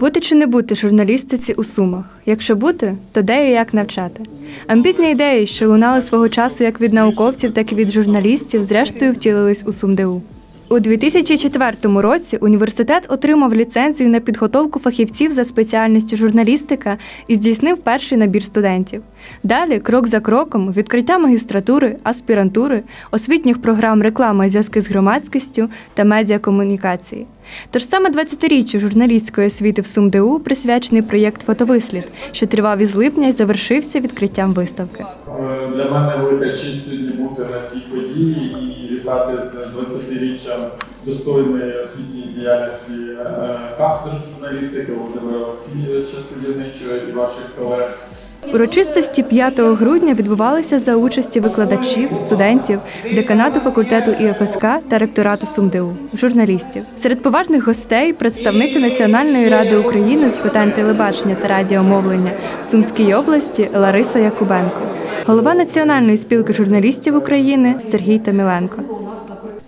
Бути чи не бути журналістиці у Сумах? Якщо бути, то де і як навчати? Амбітні ідеї, що лунали свого часу як від науковців, так і від журналістів, зрештою втілились у СумДУ. У 2004 році університет отримав ліцензію на підготовку фахівців за спеціальністю журналістика і здійснив перший набір студентів. Далі, крок за кроком, відкриття магістратури, аспірантури, освітніх програм реклама і зв'язки з громадськістю та медіакомунікації. Тож саме 20-річчю журналістської освіти в СумДУ присвячений проєкт Фотовислід, що тривав із липня і завершився відкриттям виставки. Е, Для мене велика честь сьогодні бути на цій події і вітати з 20-річчям достойної освітньої діяльності е, кафедри журналістики Володимира Олексійовича Сидівничого і ваших колег. Урочистості 5 грудня відбувалися за участі викладачів, студентів, деканату факультету ІФСК та ректорату СумДУ, журналістів. Серед поважних гостей представниця Національної ради України з питань телебачення та радіомовлення в Сумській області Лариса Якубенко, голова Національної спілки журналістів України Сергій Томіленко.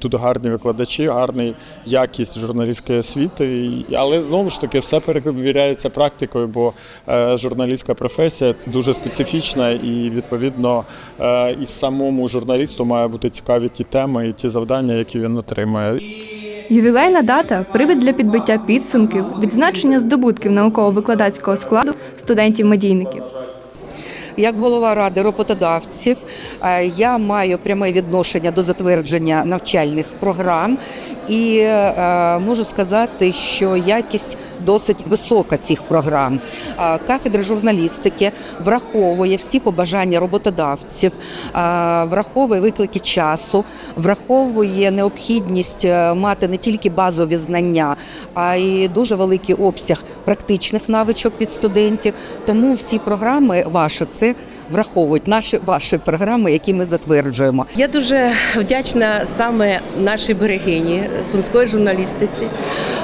Тут гарні викладачі, гарна якість журналістської освіти, але знову ж таки все перевіряється практикою, бо е, журналістська професія дуже специфічна, і відповідно е, і самому журналісту має бути цікаві ті теми і ті завдання, які він отримає. Ювілейна дата привід для підбиття підсумків, відзначення здобутків науково-викладацького складу студентів-медійників. Як голова ради роботодавців, е, я маю пряме відношення до затвердження навчальних програм і е, можу сказати, що якість досить висока цих програм. Е, Кафедра журналістики враховує всі побажання роботодавців, враховує виклики часу, враховує необхідність мати не тільки базові знання, а й дуже великий обсяг практичних навичок від студентів. Тому всі програми ваші це враховують наші ваші програми, які ми затверджуємо. Я дуже вдячна саме нашій берегині сумської журналістиці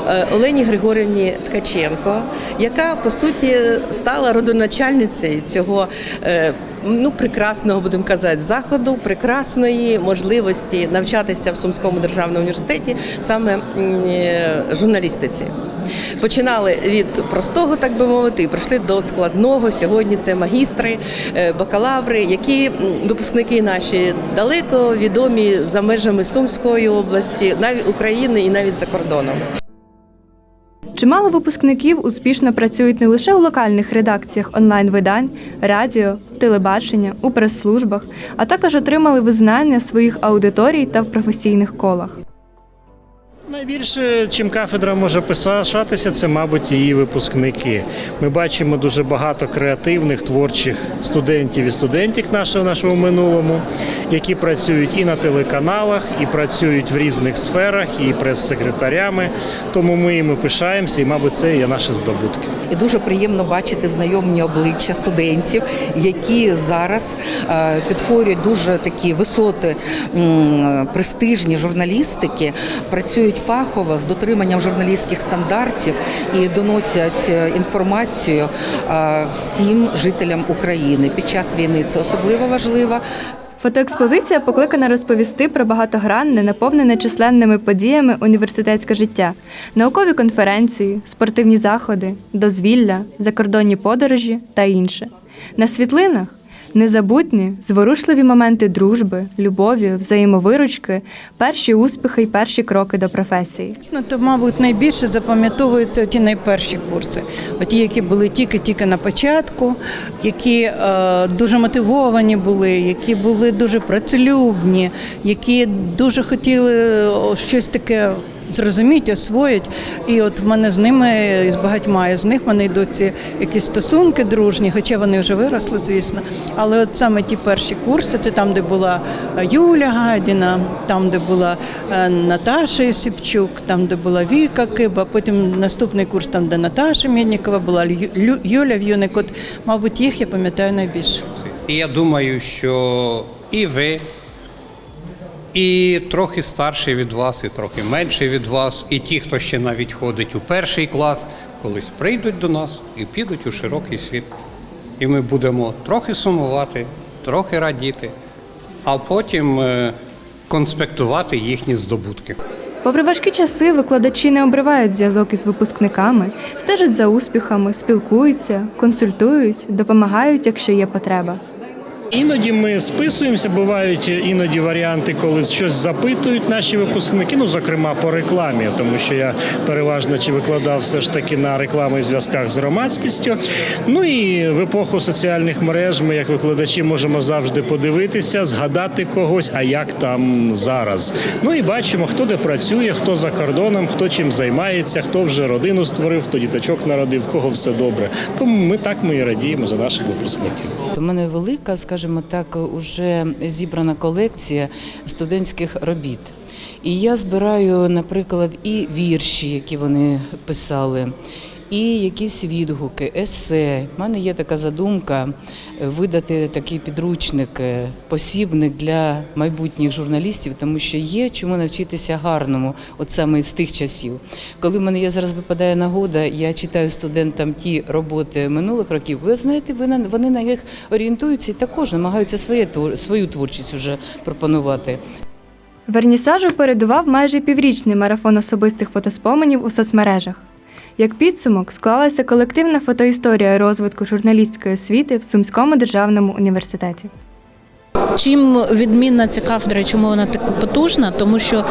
е, Олені Григорівні Ткаченко, яка по суті стала родоначальницею цього е, ну прекрасного, будемо казати, заходу, прекрасної можливості навчатися в Сумському державному університеті саме е, журналістиці. Починали від простого, так би мовити, і прийшли до складного. Сьогодні це магістри, е, бакалаври, які випускники наші далеко відомі за межами Сумської області, навіть України і навіть за кордоном. Чимало випускників успішно працюють не лише у локальних редакціях онлайн-видань, радіо, телебачення, у прес-службах, а також отримали визнання своїх аудиторій та в професійних колах. Найбільше, чим кафедра може пишатися, це, мабуть, її випускники. Ми бачимо дуже багато креативних творчих студентів і студентів нашого нашому минулому, які працюють і на телеканалах, і працюють в різних сферах, і прес-секретарями. Тому ми їм пишаємося, і, мабуть, це є наші здобутки. І дуже приємно бачити знайомі обличчя студентів, які зараз е, підкорюють дуже такі висоти престижні журналістики, працюють фахово з дотриманням журналістських стандартів і доносять е, інформацію е, всім жителям України. Під час війни це особливо важливо. Фотоекспозиція покликана розповісти про багатогранне, наповнене численними подіями університетське життя, наукові конференції, спортивні заходи, дозвілля, закордонні подорожі та інше. На світлинах незабутні, зворушливі моменти дружби, любові, взаємовиручки, перші успіхи й перші кроки до професії. Ну, то, мабуть, найбільше запам'ятовуються ті найперші курси, ті, які були тільки-тільки на початку, які е, дуже мотивовані були, які були дуже працелюбні, які дуже хотіли щось таке. Зрозуміти, освоїть, і от в мене з ними з багатьма з них мене йдуть ці якісь стосунки дружні, хоча вони вже виросли, звісно. Але от саме ті перші курси, це там, де була Юля Гадіна, там, де була е, Наташа Єсипчук, там, де була Віка Киба, потім наступний курс, там, де Наташа Міднікова була, Юля В'юник. От, мабуть, їх я пам'ятаю найбільше. І я думаю, що і ви, і трохи старший від вас, і трохи менший від вас, і ті, хто ще навіть ходить у перший клас, колись прийдуть до нас і підуть у широкий світ. І ми будемо трохи сумувати, трохи радіти, а потім е, конспектувати їхні здобутки. Попри важкі часи, викладачі не обривають зв'язок із випускниками, стежать за успіхами, спілкуються, консультують, допомагають, якщо є потреба. Іноді ми списуємося, бувають іноді варіанти, коли щось запитують наші випускники, ну зокрема по рекламі, тому що я переважно чи викладав все ж таки на рекламі і зв'язках з громадськістю. Ну і в епоху соціальних мереж ми, як викладачі, можемо завжди подивитися, згадати когось, а як там зараз. Ну і бачимо, хто де працює, хто за кордоном, хто чим займається, хто вже родину створив, хто діточок народив, кого все добре. Тому ми так ми і радіємо за наших випускників. У мене велика, скажімо так, уже зібрана колекція студентських робіт. І я збираю, наприклад, і вірші, які вони писали, і якісь відгуки, есе. У мене є така задумка видати такий підручник, е, посібник для майбутніх журналістів, тому що є чому навчитися гарному, от саме з тих часів. Коли в мене є зараз випадає нагода, я читаю студентам ті роботи минулих років. Ви знаєте, ви на- вони на них орієнтуються і також намагаються своє свою творчість уже пропонувати. Вернісажу передував майже піврічний марафон особистих фотоспоменів у соцмережах. Як підсумок склалася колективна фотоісторія розвитку журналістської освіти в Сумському державному університеті. Чим відмінна ця кафедра, чому вона така потужна? Тому що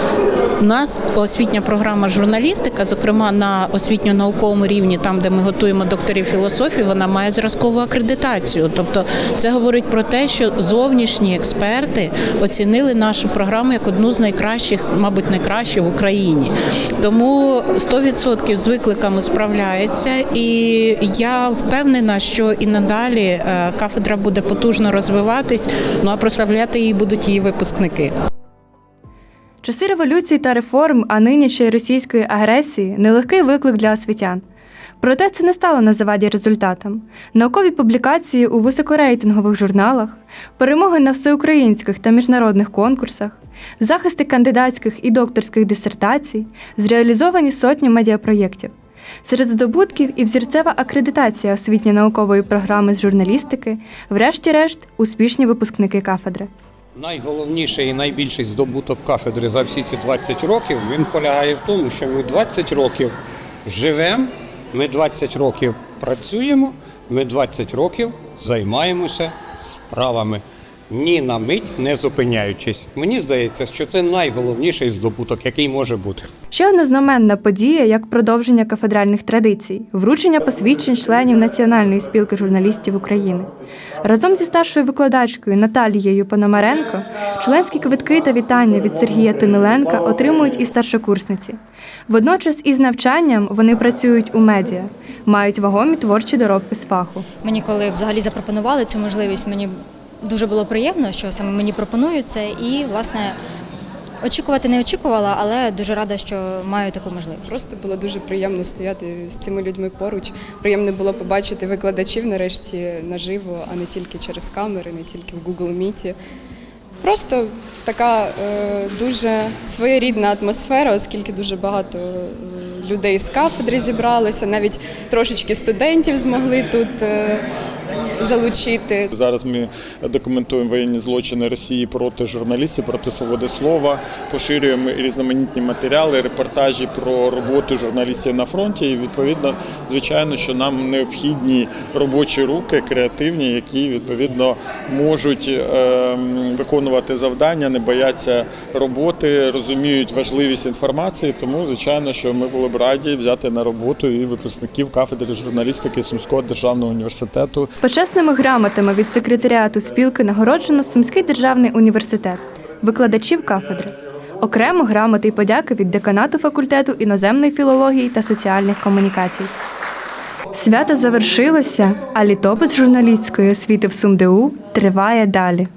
у нас освітня програма журналістика, зокрема на освітньо-науковому рівні, там де ми готуємо докторів філософії, вона має зразкову акредитацію. Тобто це говорить про те, що зовнішні експерти оцінили нашу програму як одну з найкращих, мабуть, найкращих в Україні. Тому 100% з викликами справляється, і я впевнена, що і надалі е, кафедра буде потужно розвиватись. Ну а прославляти її будуть її випускники. Часи революції та реформ, а нині ще російської агресії нелегкий виклик для освітян. Проте це не стало на заваді результатам. Наукові публікації у високорейтингових журналах, перемоги на всеукраїнських та міжнародних конкурсах, захисти кандидатських і докторських дисертацій, зреалізовані сотні медіапроєктів. Серед здобутків і взірцева акредитація освітньо-наукової програми з журналістики, врешті-решт, успішні випускники кафедри. Найголовніший і найбільший здобуток кафедри за всі ці 20 років він полягає в тому, що ми 20 років живемо, ми 20 років працюємо, ми 20 років займаємося справами. Ні на мить не зупиняючись. Мені здається, що це найголовніший здобуток, який може бути. Ще одна знаменна подія як продовження кафедральних традицій вручення посвідчень членів Національної спілки журналістів України. Разом зі старшою викладачкою Наталією Пономаренко членські квитки та вітання від Сергія Томіленка отримують і старшокурсниці. Водночас із навчанням вони працюють у медіа, мають вагомі творчі доробки з фаху. Мені коли взагалі запропонували цю можливість, мені дуже було приємно, що саме мені пропонують це, і власне очікувати не очікувала, але дуже рада, що маю таку можливість. Просто було дуже приємно стояти з цими людьми поруч. Приємно було побачити викладачів нарешті наживо, а не тільки через камери, не тільки в Google Meet. Просто така е, дуже своєрідна атмосфера, оскільки дуже багато е, людей з кафедри зібралося, навіть трошечки студентів змогли тут е, залучити. Зараз ми документуємо воєнні злочини Росії проти журналістів, проти свободи слова, поширюємо різноманітні матеріали, репортажі про роботу журналістів на фронті. І відповідно, звичайно, що нам необхідні робочі руки, креативні, які відповідно можуть ем, виконувати завдання, не бояться роботи, розуміють важливість інформації. Тому, звичайно, що ми були б раді взяти на роботу і випускників кафедри журналістики Сумського державного університету. Почесними грамотами від секретаріату спілки нагороджено Сумський державний університет, викладачів кафедри. Окремо грамоти й подяки від деканату факультету іноземної філології та соціальних комунікацій. Свято завершилося, а літопис журналістської освіти в СумДУ триває далі.